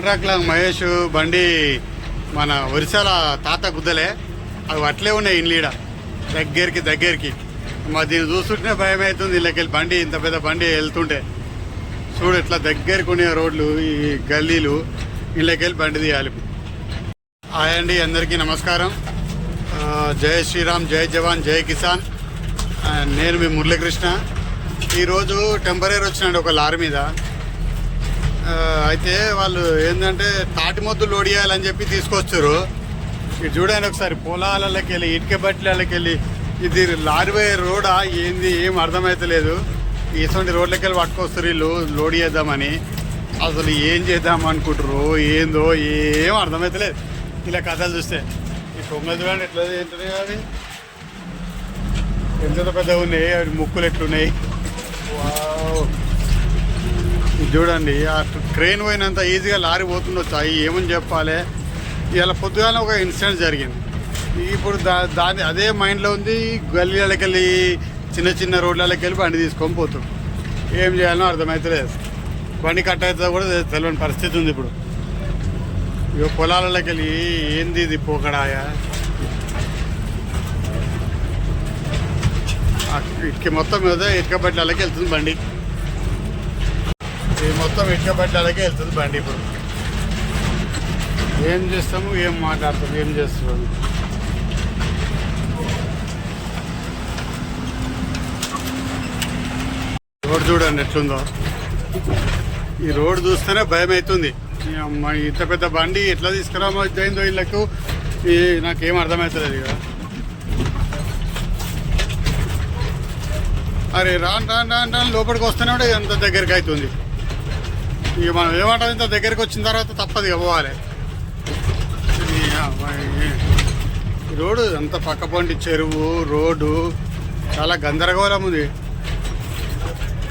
కాంట్రాక్ట్ల మహేష్ బండి మన ఒరిసాల తాత గుద్దలే. అవి అట్లే ఉన్నాయి ఇన్లీడ దగ్గరికి దగ్గరికి. మరి దీన్ని చూస్తుంటే భయం అవుతుంది ఇళ్ళకెళ్ళి బండి ఇంత పెద్ద బండి వెళ్తుంటే. చూడు ఇట్లా దగ్గరికి ఉన్న రోడ్లు ఈ గల్లీలు. ఇళ్ళకెళ్ళి బండి తీయాలి. హాయ్ అండి అందరికీ నమస్కారం. జయ జై శ్రీరామ్ జై జవాన్ జై కిసాన్. నేను మీ మురళీకృష్ణ. ఈరోజు టెంపరీ వచ్చినాడు ఒక లారీ మీద. అయితే వాళ్ళు ఏంటంటే తాటి మొద్దులు లోడ్ చేయాలని చెప్పి తీసుకొచ్చారు. ఇది చూడండి ఒకసారి పొలాలకి వెళ్ళి ఇటుక బట్టలకి వెళ్ళి ఇది లారీ రోడా? ఏంది? ఏం అర్థమైతలేదు. ఇటువంటి రోడ్లకి వెళ్ళి పట్టుకొస్తారు వీళ్ళు లోడ్ చేద్దామని. అసలు ఏం చేద్దాం అనుకుంటారు ఏందో? ఏం అర్థమైతలేదు. ఇలా కథలు చూస్తే. ఈ కొంగలు చూడండి ఎట్లా ఏంటనే అవి ఎంత పెద్దగా ఉన్నాయి అవి ముక్కులు ఎట్లున్నాయి. వావ్. ఇది చూడండి ఆ క్రెయిన్ పోయినంత ఈజీగా లారీ పోతుండొచ్చు. అవి ఏమని చెప్పాలి? ఇలా పొద్దుగానే ఒక ఇన్సిడెంట్ జరిగింది. ఇప్పుడు దా దాని అదే మైండ్లో ఉంది గల్లీలకి వెళ్ళి చిన్న చిన్న రోడ్లకి వెళ్ళి బండి తీసుకొని పోతుంది ఏం చేయాలో అర్థమవుతలేదు బండి కట్ అవుతుందో కూడా తెలియని పరిస్థితి ఉంది ఇప్పుడు. ఇక పొలాలకి వెళ్ళి ఏంది ఇది పోకడాయా? ఇటుక మొత్తం మీద ఇటుక బట్టలకి వెళ్తుంది బండి. ఈ మొత్తం ఇటుక బట్టలకే వెళ్తుంది బండి ఇప్పుడు ఏం చేస్తాము ఏం మాట్లాడతాము ఏం చేస్తున్నాము రోడ్ చూడండి ఎట్లుందో. ఈ రోడ్ చూస్తేనే భయం అవుతుంది. ఇంత పెద్ద బండి ఎట్లా తీసుకురామో వీళ్ళకు ఈ నాకేం అర్థమవుతుంది ఇక. అరే రాను రాను రాను రాను లోపలికి వస్తేనే ఎంత దగ్గరికి అవుతుంది. ఇక మనం ఏమంటాం ఇంత దగ్గరికి వచ్చిన తర్వాత తప్పదు ఇక పోవాలి. ఈ రోడ్డు అంత పక్కపొంటి చెరువు రోడ్డు చాలా గందరగోళం ఉంది.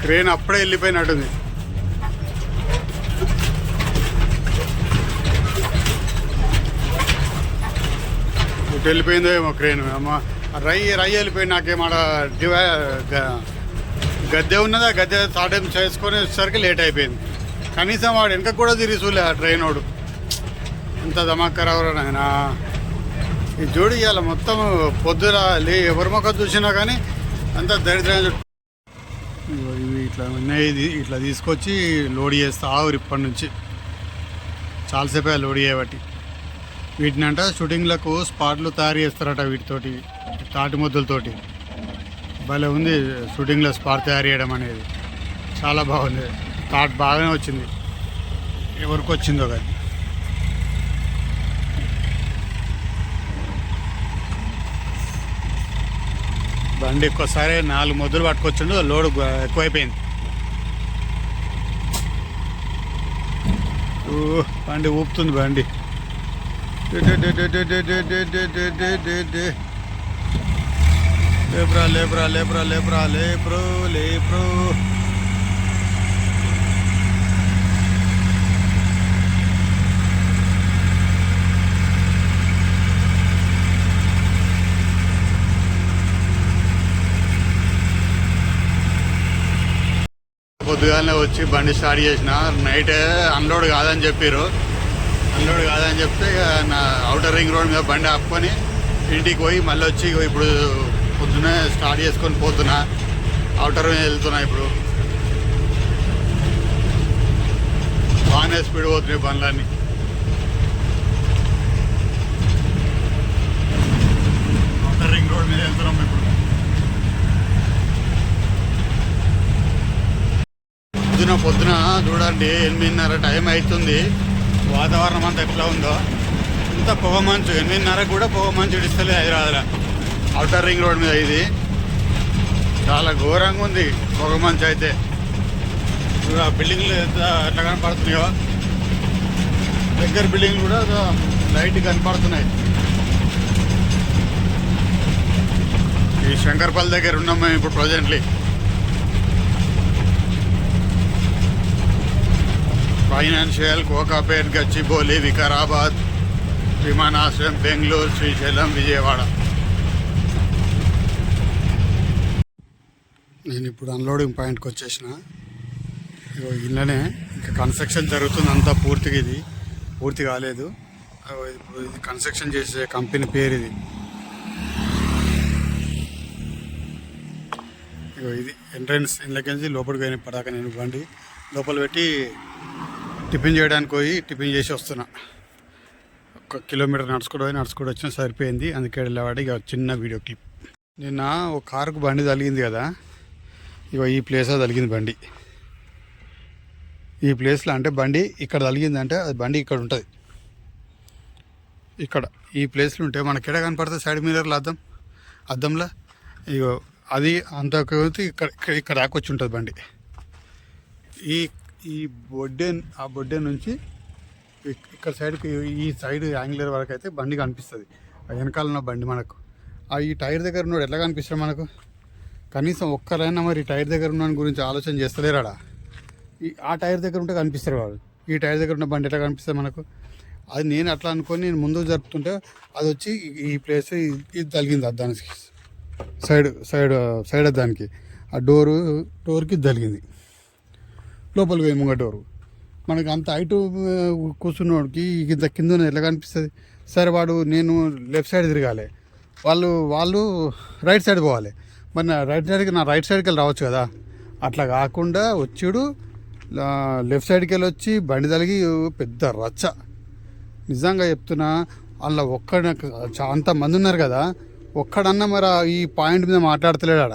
క్రేన్ అప్పుడే వెళ్ళిపోయినట్టుంది. ఇటు వెళ్ళిపోయిందో ఏమో క్రేన్. అమ్మ రై రై వెళ్ళిపోయింది నాకేమాడ డివై గ- గద్దె ఉన్నదా? గద్దె తాటేం చేసుకొని వచ్చేసరికి లేట్ అయిపోయింది. కనీసం వాడు వెనక కూడా తిరిగి చూలే ఆ ట్రైన్ వాడు. ఎంత దమాక్కరవరా నాయన. ఈ జోడి ఇవాళ మొత్తం పొద్దున లే ఎవరి మొక్క చూసినా కానీ అంత దరిద్రం ఇవి ఇట్లా ఉన్నాయి ఇది ఇట్లా తీసుకొచ్చి లోడ్ చేస్తా ఆవురు ఇప్పటి నుంచి. చాలాసేపు లోడ్ చేయబట్టి. వీటిని అంట షూటింగ్లకు స్పాట్లు తయారు చేస్తారట వీటితోటి తాటి ముద్దులతోటి. భలే ఉంది షూటింగ్లో స్పాట్ తయారు చేయడం అనేది. చాలా బాగుంది. థాట్ బాగానే వచ్చింది ఎవరికి వచ్చిందో కానీ బండి ఒక్కసారి నాలుగు మొద్దులు పట్టుకొచ్చిండు లోడ్ ఎక్కువైపోయింది ఊ, బండి ఊపుతుంది బండి లేబ్రా లేబ్రా లేబ్రా లేబ్రా లేబ్రో లేబ్రో పొద్దుగానే వచ్చి బండి స్టార్ట్ చేసిన నైట్ అన్లోడ్ కాదని చెప్పారు అన్లోడ్ కాదని చెప్తే నా అవుటర్ రింగ్ రోడ్ మీద బండి ఆపుకొని ఇంటికి పోయి మళ్ళీ వచ్చి ఇప్పుడు పొద్దునే స్టార్ట్ చేసుకొని పోతున్నా. అవుటర్ మీద వెళ్తున్నా ఇప్పుడు. బాగానే స్పీడ్ పోతున్నాయి బండ్లన్నీ. అవుటర్ రింగ్ రోడ్ మీద వెళ్తున్నాం. పొద్దున పొద్దున చూడండి ఎనిమిదిన్నర టైం అవుతుంది వాతావరణం అంతా ఎట్లా ఉందో? ఇంత పొగ మంచు ఎనిమిదిన్నర కూడా పొగ మంచు ఇడిస్తలేదు హైదరాబాద్లో. అవుటర్ రింగ్ రోడ్ మీద ఇది. చాలా ఘోరంగా ఉంది పొగ మంచు అయితే. ఆ బిల్డింగ్లు ఎంత ఎట్లా కనపడుతున్నాయో. దగ్గర బిల్డింగ్లు కూడా లైట్ కనపడుతున్నాయి. ఈ శంకర్పల్లి దగ్గర ఉన్నాం మేము ఇప్పుడు ప్రజెంట్లీ. ఫైనాన్షియల్ కోకాపేట్ గచ్చిబౌలి వికారాబాద్ విమానాశ్రయం బెంగళూరు శ్రీశైలం విజయవాడ నేను ఇప్పుడు అన్లోడింగ్ పాయింట్కి వచ్చేసిన. ఇళ్ళనే ఇంకా కన్స్ట్రక్షన్ జరుగుతుంది. అంతా పూర్తిగా ఇది. పూర్తి కాలేదు. ఇది- కన్స్ట్రక్షన్ చేసే కంపెనీ పేరు ఇది. ఇగో ఇది ఎంట్రన్స్ ఇంట్లోకి లోపలికి పోయిన పడాక నేను బండి లోపల పెట్టి టిఫిన్ చేయడానికి పోయి టిఫిన్ చేసి వస్తున్నా. ఒక కిలోమీటర్ నడుచుకోవడం పోయి నడుచుకుంటూ వచ్చినా సరిపోయింది. అందుకే వెళ్ళేవాడు. ఇక చిన్న వీడియో క్లిప్. నిన్న ఒక కారుకు బండి తగిలింది కదా. ఇగో ఈ ప్లేస్లో తగిలింది బండి. ఈ ప్లేస్లో అంటే బండి ఇక్కడ తగిలిందంటే అది బండి ఇక్కడ ఉంటుంది. ఇక్కడ ఈ ప్లేస్లో ఉంటే మనకి ఎక్కడ కనపడుతుంది సైడ్ మిర్రర్లో అద్దం? అద్దంలో? ఇగో అది అంత ఇక్కడ ఇక్కడ ఇక్కడ వచ్చి ఉంటుంది బండి. ఈ ఈ బొడ్డే ఆ బొడ్డే నుంచి ఇక్కడ సైడ్కి ఈ సైడ్ యాంగిలర్ వరకు అయితే బండి కనిపిస్తుంది. ఆ వెనకాల ఉన్న బండి మనకు. ఆ ఈ టైర్ దగ్గర ఉన్నాడు ఎట్లా కనిపిస్తాడు మనకు? కనీసం ఒక్కరైనా మరి టైర్ దగ్గర ఉన్న గురించి ఆలోచన చేస్తలేరాడా? ఈ ఆ టైర్ దగ్గర ఉంటే కనిపిస్తారు వాడు. ఈ టైర్ దగ్గర ఉన్న బండి ఎట్లా కనిపిస్తుంది మనకు? అది నేను అట్లా అనుకొని నేను ముందుకు జరుపుతుంటే అది వచ్చి ఈ- ప్లేస్ ఇది- తలిగింది తగిలింది అద్దానికి. సైడ్ సైడ్ సైడ్ అద్దానికి. ఆ డోరు డోర్కి ఇది తగిలింది. లోపలికి పోయి ముంగ మనకి అంత హైట్ కూర్చున్నోడికి ఇంత కింద ఉన్నది ఎట్లా కనిపిస్తుంది? సరే వాడు నేను లెఫ్ట్ సైడ్ తిరగాలి. వాళ్ళు వాళ్ళు రైట్ సైడ్ పోవాలి. మరి నా రైట్ సైడ్కి నా రైట్ సైడ్కి వెళ్ళి రావచ్చు కదా? అట్లా కాకుండా వచ్చాడు లెఫ్ట్ సైడ్కి వెళ్ళి వచ్చి బండి తలిగి పెద్ద రచ్చ. నిజంగా చెప్తున్నా అలా ఒక్కడ అంతమంది ఉన్నారు కదా? ఒక్కడన్నా మరి ఈ పాయింట్ మీద మాట్లాడతలేడు ఆడ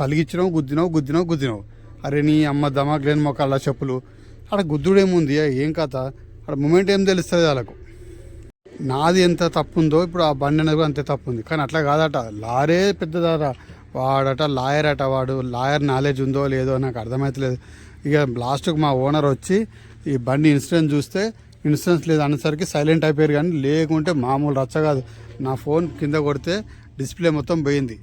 తలిగిచ్చినావు గుద్దినావు గుద్దినావు గుద్దినావు. అరే నీ అమ్మ దమాక్ లేని మొక్కల్లా చెప్పులు. అక్కడ గుద్దుడేముంది? ఏం కథ? అక్కడ మూమెంట్ ఏం తెలుస్తుంది వాళ్ళకు. నాది ఎంత తప్పు ఉందో ఇప్పుడు ఆ బండి అనేది కూడా అంతే తప్పు ఉంది కానీ అట్లా కాదట. లారే పెద్దదారా. వాడట లాయర్ అట వాడు. లాయర్ నాలెడ్జ్ ఉందో లేదో నాకు అర్థమవుతలేదు ఇక లాస్ట్కి మా ఓనర్ వచ్చి ఈ బండి ఇన్సూరెన్స్ చూస్తే ఇన్సూరెన్స్ లేదు అనేసరికి సైలెంట్ అయిపోయారు కానీ లేకుంటే మామూలు రచ్చ కాదు. నా ఫోన్ కింద కొడితే డిస్ప్లే మొత్తం పోయింది.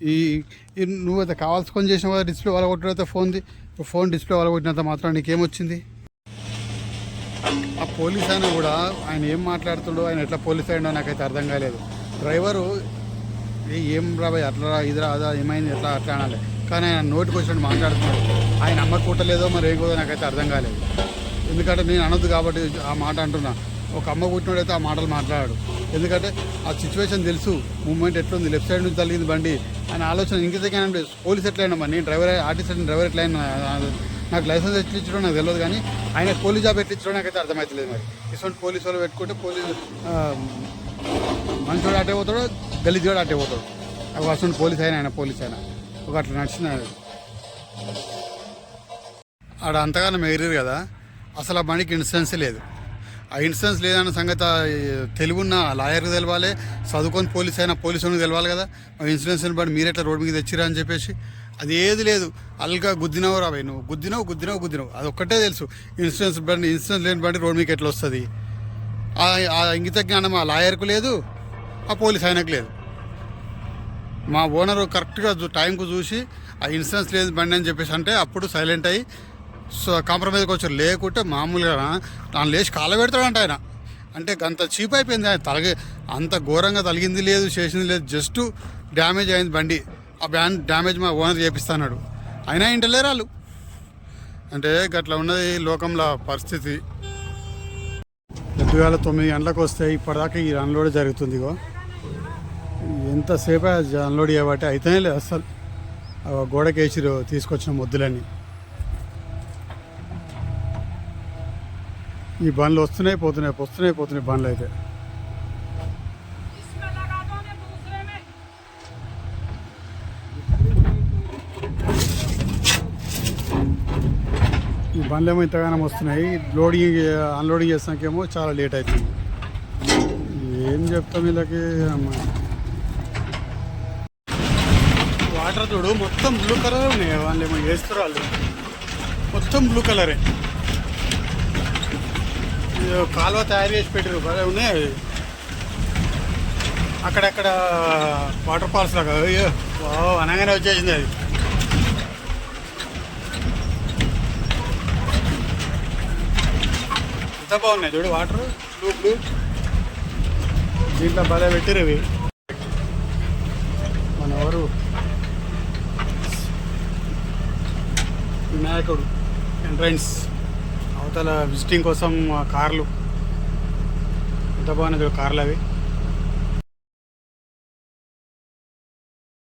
ఈ నువ్వు అయితే కావాల్సుకొని చేసిన కదా డిస్ప్లే వాళ్ళ కొట్టినైతే ఫోన్ది ఫోన్ డిస్ప్లే వాళ్ళ కొట్టినంత మాత్రం నీకేమొచ్చింది? ఆ పోలీస్ ఆయన కూడా ఆయన ఏం మాట్లాడుతుండో ఆయన ఎట్లా పోలీస్ అయ్యిండో నాకైతే అర్థం కాలేదు. డ్రైవరు "ఏ, ఏం రాబాయ్ అట్లా రా, ఇదిరా అదా ఏమైంది ఎట్లా అట్లా అనాలి. కానీ ఆయన నోటికి వచ్చినట్టు మాట్లాడుతున్నాడు. ఆయన అమ్మ కూటలేదో మరి ఏం కూడా నాకైతే అర్థం కాలేదు. ఎందుకంటే నేను అనొద్దు కాబట్టి ఆ మాట అంటున్నా. ఒక అమ్మ పుట్టినోడైతే ఆ మాటలు మాట్లాడాడు. ఎందుకంటే ఆ సిచ్యువేషన్ తెలుసు మూమెంట్ ఎట్లుంది లెఫ్ట్ సైడ్ నుంచి తగిలింది బండి ఆయన ఆలోచన ఇంకెందుకైనా పోలీస్ ఎట్లయినా నేను డ్రైవర్ ఆర్టీసీ డ్రైవర్ ఎట్లయినా నాకు లైసెన్స్ ఎట్లా నాకు తెలియదు కానీ ఆయన పోలీస్ జాబ్ ఎట్లా ఇచ్చడం నాకైతే అర్థమవుతలేదు మరి. ఇటువంటి పోలీసు వాళ్ళు పెట్టుకుంటే పోలీసు మంచోడు అటే పోతాడు గలీజోడు అటే పోతాడు. అవి అసలు పోలీస్ అయినా ఆయన పోలీస్ అయినా. ఒక అట్లా నడిచిన ఆడ అంతగానో ఎగిరారు కదా అసలు ఆ బండికి ఇన్సూరెన్స్ లేదు. ఆ ఇన్సూరెన్స్ లేదన్న సంగతి తెలుగున్న లాయర్కి తెలవాలి చదువుకొని పోలీస్ అయినా పోలీసు తెలవాలి కదా. ఆ ఇన్సూరెన్స్ బండి మీరు ఎట్లా రోడ్డు మీద తెచ్చిరా అని చెప్పేసి. అది ఏది లేదు. అల్గా గుద్దినవు రాబాయి నువ్వు గుద్దినవు గుద్దినావు గుద్దినవు. అది ఒక్కటే తెలుసు. ఇన్సూరెన్స్ బండి ఇన్సూరెన్స్ లేని బండి రోడ్డు మీకు ఎట్లా వస్తుంది? ఆ- ఇంగిత జ్ఞానం ఆ లాయర్కు లేదు ఆ పోలీస్ ఆయనకు లేదు. మా ఓనరు కరెక్ట్గా చూ- టైంకు చూసి ఆ ఇన్సూరెన్స్ లేదు బండి అని చెప్పేసి అంటే అప్పుడు సైలెంట్ అయ్యి సో కాంప్రమైజ్కి వచ్చారు లేకుంటే మామూలుగా దాన్ని లేచి కాళ్ళ పెడతాడంట ఆయన. అంటే అంత చీప్ అయిపోయింది ఆయన. తలగి అంత ఘోరంగా తలిగింది లేదు చేసింది లేదు. జస్ట్ డ్యామేజ్ అయింది బండి. ఆ బ్యాన్ డ్యామేజ్ మా ఓనర్ చేపిస్తాడు అయినా ఇంటలేరాలు వాళ్ళు. అంటే గట్లా ఉన్నది లోకంలో పరిస్థితి. రెండు వేల తొమ్మిది గంటలకు వస్తే ఇప్పటిదాకా ఈ అన్లోడ్ జరుగుతుంది ఇగో. ఎంతసేపు అన్లోడ్ చేయబట్టి అయితేనే లేదు అసలు గోడకేసిరు గోడకి తీసుకొచ్చిన మొద్దులని ఈ బండ్లు వస్తున్నాయి పోతున్నాయి వస్తున్నాయి పోతున్నాయి బండ్లు అయితే. ఈ బండ్లు ఏమో ఇంతగానం వస్తున్నాయి. లోడింగ్ అన్లోడింగ్ చేసాకేమో చాలా లేట్ అవుతుంది. ఏం చెప్తాం వీళ్ళకి? వాటర్ చూడు మొత్తం బ్లూ కలర్ ఉన్నాయి. వాళ్ళు ఏమో వేస్తారు వాళ్ళు. మొత్తం బ్లూ కలరే కాలువ తయారు చేసి పెట్టారు భలే ఉన్నాయి అక్కడక్కడ వాటర్ ఫాల్స్ లాగా. అయ్యో అనగానే వచ్చేసింది అది. ఎంత బాగున్నాయి చూడు వాటర్ బ్లూ బ్లూ దీంట్లో భలే పెట్టారు ఇవి. మన ఎవరు వినాయకుడు ఎంట్రన్స్. అవతల విజిటింగ్ కోసం కార్లు. ఎంత బాగున్నాయి కార్లు అవి.